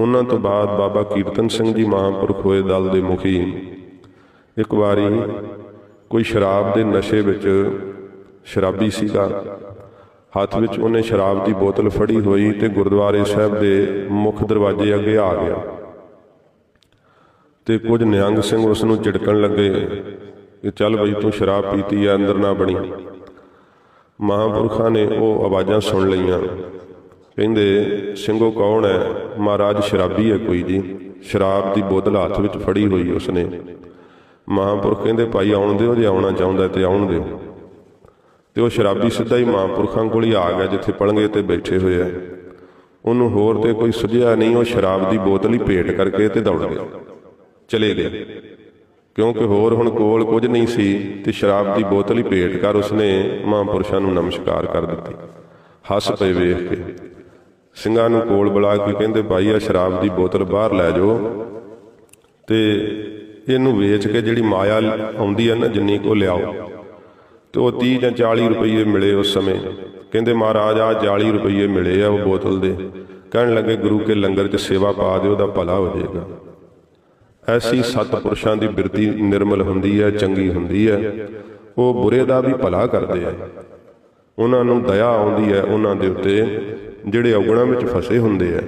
ਉਹਨਾਂ ਤੋਂ ਬਾਅਦ ਬਾਬਾ ਕੀਰਤਨ ਸਿੰਘ ਜੀ ਮਹਾਂਪੁਰਖ ਹੋਏ ਦਲ ਦੇ ਮੁਖੀ। ਇੱਕ ਵਾਰੀ ਕੋਈ ਸ਼ਰਾਬ ਦੇ ਨਸ਼ੇ ਵਿੱਚ ਸ਼ਰਾਬੀ ਸੀਗਾ। ਹੱਥ ਵਿੱਚ ਉਹਨੇ ਸ਼ਰਾਬ ਦੀ ਬੋਤਲ ਫੜੀ ਹੋਈ ਤੇ ਗੁਰਦੁਆਰੇ ਸਾਹਿਬ ਦੇ ਮੁੱਖ ਦਰਵਾਜ਼ੇ ਅੱਗੇ ਆ ਗਿਆ। ਤੇ ਕੁਝ ਨਿਹੰਗ ਸਿੰਘ ਉਸ ਨੂੰ ਝਿੜਕਣ ਲੱਗੇ ਕਿ ਚੱਲ ਬਈ ਤੂੰ ਸ਼ਰਾਬ ਪੀਤੀ ਐ ਅੰਦਰ ਨਾ ਬਣੀ। ਮਹਾਂਪੁਰਖਾਂ ਨੇ ਉਹ ਆਵਾਜ਼ਾਂ ਸੁਣ ਲਈਆਂ। ਕਹਿੰਦੇ, ਸਿੰਘੋ, ਕੌਣ ਹੈ? ਮਹਾਰਾਜ ਸ਼ਰਾਬੀ ਹੈ ਕੋਈ ਜੀ। ਸ਼ਰਾਬ ਦੀ ਬੋਤਲ ਹੱਥ ਵਿੱਚ ਫੜੀ ਹੋਈ ਉਸਨੇ। ਮਹਾਂਪੁਰਖ ਕਹਿੰਦੇ, ਭਾਈ, ਆਉਣ ਦਿਓ ਜੇ ਆਉਣਾ ਚਾਹੁੰਦਾ ਤੇ ਆਉਣ ਦਿਓ। ਤੇ ਉਹ ਸ਼ਰਾਬੀ ਸਿੱਧਾ ਹੀ ਮਹਾਂਪੁਰਖਾਂ ਕੋਲ ਹੀ ਆ ਗਿਆ, ਜਿੱਥੇ ਪਲੰਗੇ ਤੇ ਬੈਠੇ ਹੋਏ ਆ। ਉਹਨੂੰ ਹੋਰ ਤੇ ਕੋਈ ਸੁਝਿਆ ਨਹੀਂ, ਉਹ ਸ਼ਰਾਬ ਦੀ ਬੋਤਲ ਹੀ ਭੇਟ ਕਰਕੇ ਤੇ ਦੌੜ ਗਿਆ ਚਲੇ ਗਏ। ਕਿਉਂਕਿ ਹੋਰ ਹੁਣ ਕੋਲ ਕੁਝ ਨਹੀਂ ਸੀ, ਤੇ ਸ਼ਰਾਬ ਦੀ ਬੋਤਲ ਹੀ ਭੇਟ ਕਰ ਉਸਨੇ ਮਹਾਂਪੁਰਸ਼ਾਂ ਨੂੰ ਨਮਸਕਾਰ ਕਰ ਦਿੱਤੀ। ਹੱਸ ਪਏ ਵੇਖ ਕੇ। ਸਿੰਘਾਂ ਨੂੰ ਕੋਲ ਬੁਲਾ ਕੇ ਕਹਿੰਦੇ, ਭਾਈ ਆ ਸ਼ਰਾਬ ਦੀ ਬੋਤਲ ਬਾਹਰ ਲੈ ਜਾਓ। ਤੇ ਇਹਨੂੰ ਵੇਚ ਕੇ ਜਿਹੜੀ ਮਾਇਆ ਆਉਂਦੀ ਹੈ ਨਾ, ਜਿੰਨੀ ਕੋ ਲਿਆਓ। ਤੇ ਉਹ 30 ਜਾਂ 40 ਰੁਪਏ ਮਿਲੇ ਉਸ ਸਮੇਂ। ਕਹਿੰਦੇ, ਮਹਾਰਾਜ ਆ 40 ਰੁਪਏ ਮਿਲੇ ਆ ਉਹ ਬੋਤਲ ਦੇ। ਕਹਿਣ ਲੱਗੇ, ਗੁਰੂ ਕੇ ਲੰਗਰ 'ਚ ਸੇਵਾ ਪਾ ਦਿਓ, ਉਹਦਾ ਭਲਾ ਹੋ ਜਾਏਗਾ। ਐਸੀ ਸਤਪੁਰਸ਼ਾਂ ਦੀ ਬਿਰਤੀ ਨਿਰਮਲ ਹੁੰਦੀ ਹੈ, ਚੰਗੀ ਹੁੰਦੀ ਹੈ। ਉਹ ਬੁਰੇ ਦਾ ਵੀ ਭਲਾ ਕਰਦੇ ਆ। ਉਹਨਾਂ ਨੂੰ ਦਇਆ ਆਉਂਦੀ ਹੈ ਉਹਨਾਂ ਦੇ ਉੱਤੇ ਜਿਹੜੇ ਔਗਣਾਂ ਵਿੱਚ ਫਸੇ ਹੁੰਦੇ ਆ।